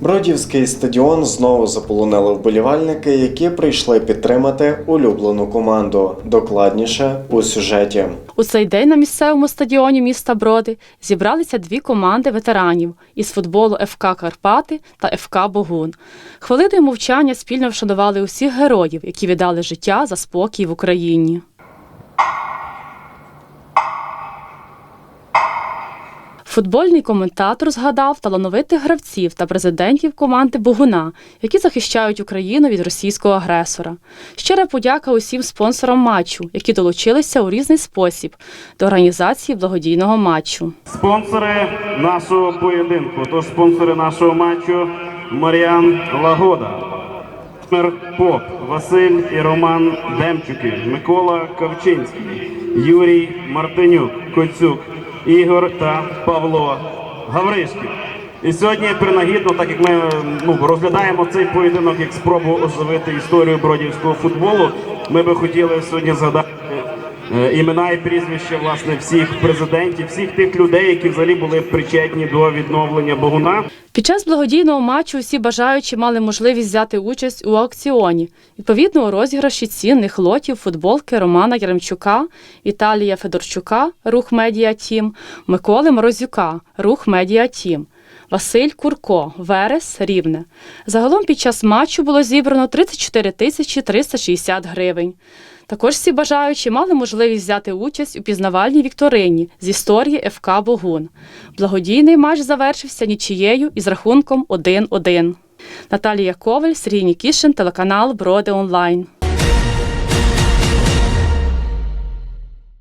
Бродівський стадіон знову заполонили вболівальники, які прийшли підтримати улюблену команду. Докладніше у сюжеті. У цей день на місцевому стадіоні міста Броди зібралися дві команди ветеранів із футболу ФК Карпати та ФК Богун. Хвилиною мовчання спільно вшанували усіх героїв, які віддали життя за спокій в Україні. Футбольний коментатор згадав талановитих гравців та президентів команди Богуна, які захищають Україну від російського агресора. Щира подяка усім спонсорам матчу, які долучилися у різний спосіб до організації благодійного матчу. Спонсори нашого поєдинку. Тож спонсори нашого матчу Мар'ян Лагода, Поп, Василь і Роман Демчуки, Микола Кавчинський, Юрій Мартинюк, Коцюк, Ігор та Павло Гавришків. І сьогодні принагідно, так як ми ну, розглядаємо цей поєдинок як спробу оживити історію бродівського футболу, ми би хотіли сьогодні згадати імена і прізвища власне всіх президентів, всіх тих людей, які взагалі були причетні до відновлення Богуна. Під час благодійного матчу усі бажаючі мали можливість взяти участь у аукціоні, відповідно у розіграші цінних лотів футболки Романа Яремчука, Віталія Федорчука, рух Медіа Тім, Миколи Морозюка, рух Медіа Тім. Василь Курко, Верес, Рівне. Загалом під час матчу було зібрано 34 тисячі 360 гривень. Також всі бажаючі мали можливість взяти участь у пізнавальній вікторині з історії ФК Богун. Благодійний матч завершився нічією із рахунком 1-1. Наталія Коваль, Сергій Нікішин, телеканал Броди Онлайн.